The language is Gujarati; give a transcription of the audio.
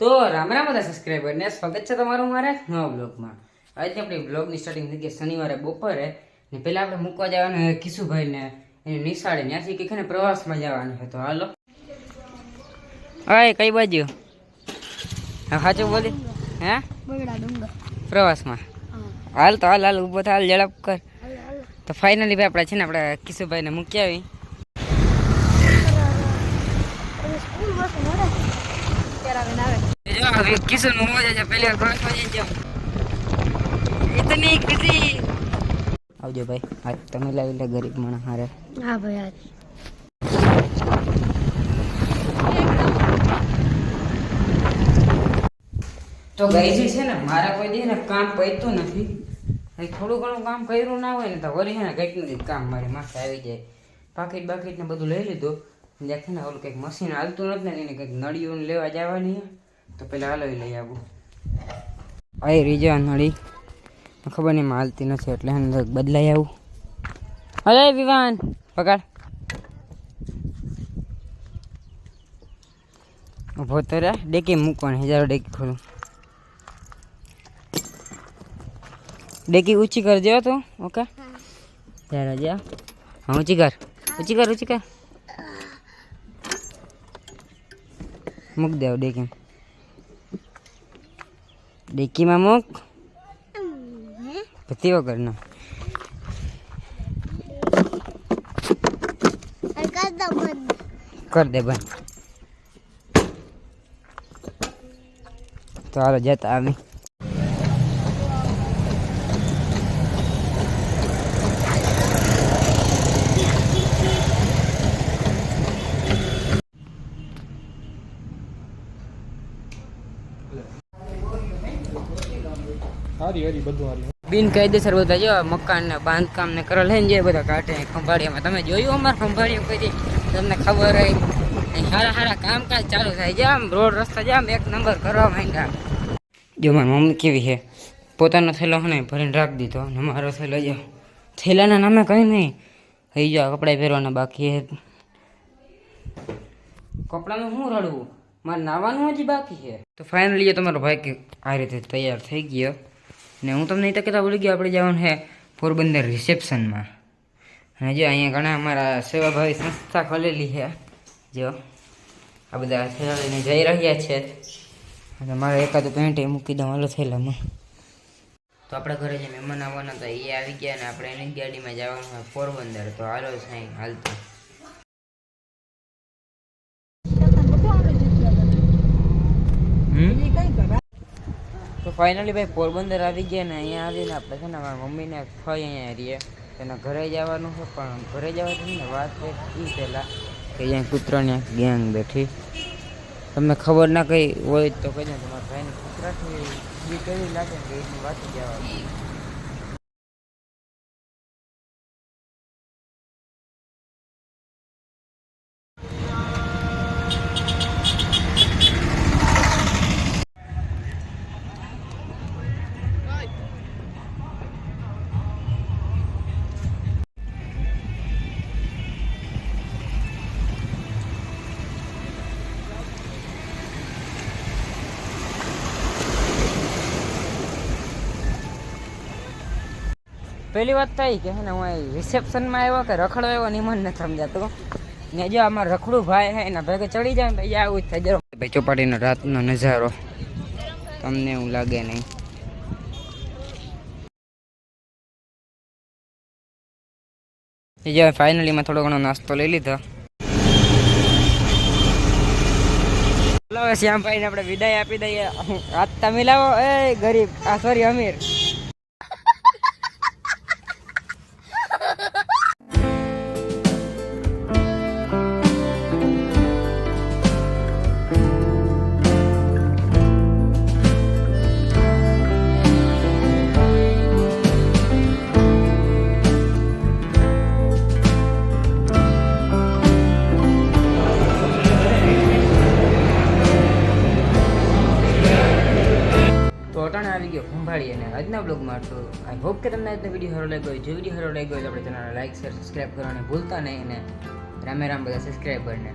તો રામ રામ બધા સબસ્ક્રાઇબર ને સ્વાગત છે તમારું મારા નવા બ્લોગમાં આજે આપણી બ્લોગની સ્ટાર્ટિંગ થઈ ગઈ શનિવારે બપોરે ને પહેલાં આપણે મૂકવા જવાનું કિશુભાઈને. એની નિશાળે ત્યાંથી કંઈક ને પ્રવાસમાં જવાનું છે. તો હાલો. હા કઈ બાજુ? હા સાચું બોલી. હે? પ્રવાસમાં? હાલ તો હાલ હાલ ઊભો હાલ ઝડપ કર. તો ફાઇનલી ભાઈ આપણે છે ને આપણે કિશુભાઈને મૂકી આવી. કિશુનું મોજ છે પહેલી વાર પ્રવાસમાં જઈને જાઉં ઇતની ખુશી આવજો ભાઈ આજ તમે લાવી લે ગરીબ માણસ હારે. હા ભાઈ આજ તો ગઈજી છે ને મારા કોઈ દી ને કામ પૈતું નથી. થોડું ઘણું કામ કર્યું ના હોય ને તો વળી છે ને કંઈક ને કામ મારી માથે આવી જાય. પાકીટ બાકીટ ને બધું લઈ લીધું. જ્યાંથી ને ઓલું કંઈક મશીન હાલતું નથી ને એને કંઈક નળીઓને લેવા જવાની. તો પેલા હાલો લઈ આવું. અહીં રીજા નળી ખબર નહીં એમાં હાલતી નથી એટલે એને કંઈક બદલાઈ આવું. અરે વિવાન, પકડ. ઊભો તો રે, ડેકી મૂકવાની, હજારો ડેકી ખોલું. ડેકી ઊંચી કરજો તું, ઓકે? ત્યારે જા હા, ઊંચી કર ઊંચી કર ઊંચી કર. મૂક દેવ ડેકી ડેકીમાં મૂક પતિ વગરનો કર દે બંધ તો હાલો જતા આવી હારી હારી બધું હારી. બિનકાયદેસર બધા જો મકાન ને બાંધકામ ને કરેલ છે ને જે બધા કાઢે ખંભાળિયામાં તમે જોયું અમારે ખંભાળિયા કોઈ દી? તમને ખબર હોય અહીં સારા સારા કામકાજ ચાલુ થાય. છે આમ રોડ રસ્તા જામ એક નંબર કરવા માંડ્યા. જો મારી મમ્મી કેવી છે? પોતાનો થેલો ને ભરીને રાખી દીધો અને મારો થેલો જો થેલાના નામે કંઈ નહીં થઈ જો કપડાં પહેરવાના બાકી છે કપડાનું શું રડવું? મારે નાવાનું હજી બાકી છે. તો ફાઇનલી તમારો ભાઈ કે આ રીતે તૈયાર થઈ ગયો. ને હું તમને તો કહેતા ભૂલી ગયો, આપણે જવાનું છે પોરબંદર રિસેપ્શનમાં. અને જો અહીંયા ઘણા અમારા સેવાભાવી સંસ્થા ખોલેલી છે. જો, આ બધા થેલા જઈ રહ્યા છે. અને મારે એકાદ પેન્ટ એ મૂકી દઉં, હાલો થયેલામાં તો આપણા ઘરે જે મહેમાન આવવાના હતા, એ આવી ગયા ને આપણે એની ગાડીમાં જવાનું હોય પોરબંદર. તો હાલો સાંઈ, હાલતું હમ તો ફાઇનલી ભાઈ, પોરબંદર આવી ગયા ને અહીંયા આવીને આપણે છે ને મારા મમ્મીને ફઈ અહીંયા રહીએ. એના ઘરે જવાનું છે, પણ ઘરે જવાથી ને વાત એ પહેલાં કે અહીંયા કૂતરાની ગેંગ બેઠી. તમને ખબર ના કઈ હોય તો કહીને તમારા ભાઈને કૂતરાથી કેવી લાગે કે એની વાત જવા પહેલી વાત એ કે છે ને હું રિસેપ્શનમાં આવ્યો કે રખડો આવ્યો ને મને નથી ને જો આમાં રખડું ભાઈ હે એના ભેગે ચડી જાય ભાઈ આવું જ થઈ જરો ભાઈ ચોપાટીનો રાતનો નજારો. તમને એવું લાગે નહીં. જો ફાઇનલીમાં થોડો ઘણો નાસ્તો લઈ લીધો. ચલો શ્યામભાઈને આપણે વિદાય આપી દઈએ. હાથ તમે લાવો એ ગરીબ. આ સોરી અમીર. ગયો ખંભાળી અને આજના બ્લોગમાં આટલું આઈ હોપ કે તમને આજનો વીડિયો સારો લાગ્યો હોય. જો વીડિયો સારો લાગ્યો હોય આપણે ચેનલને લાઈક શેર સબસ્ક્રાઈબ કરવાને ભૂલતા નહીં અને રામે રામ બધા સબસ્ક્રાઈબરને